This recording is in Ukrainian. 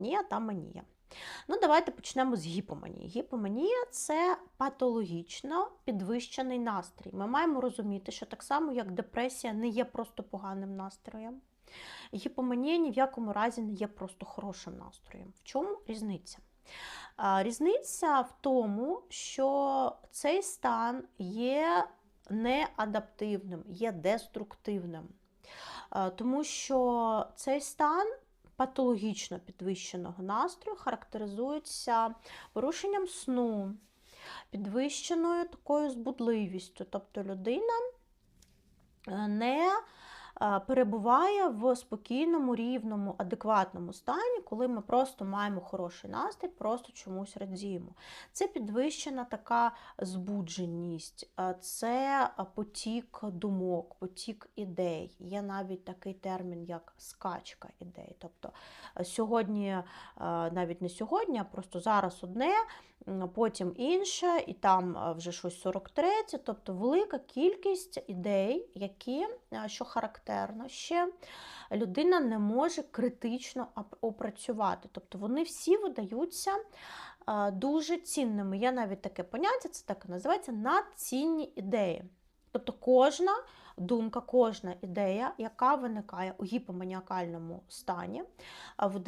Гіпоманія та манія. Ну, давайте почнемо з гіпоманії. Гіпоманія це патологічно підвищений настрій. Ми маємо розуміти, що так само, як депресія не є просто поганим настроєм, гіпоманія ні в якому разі не є просто хорошим настроєм. В чому різниця? Різниця в тому, що цей стан є неадаптивним, є деструктивним. Тому що цей стан патологічно підвищеного настрою характеризується порушенням сну, підвищеною такою збудливістю. Тобто людина е, не перебуває в спокійному, рівному, адекватному стані, коли ми просто маємо хороший настрій, просто чомусь радіємо. Це підвищена така збудженість, це потік думок, потік ідей. Є навіть такий термін, як скачка ідей. Тобто сьогодні, навіть не сьогодні, а просто зараз одне, потім інше, і там вже щось 43, тобто велика кількість ідей, які, що характерно людина не може критично опрацювати. Тобто вони всі видаються е, дуже цінними. Є навіть таке поняття, це так і називається надцінні ідеї. Тобто кожна думка, кожна ідея, яка виникає у гіпоманіакальному стані, в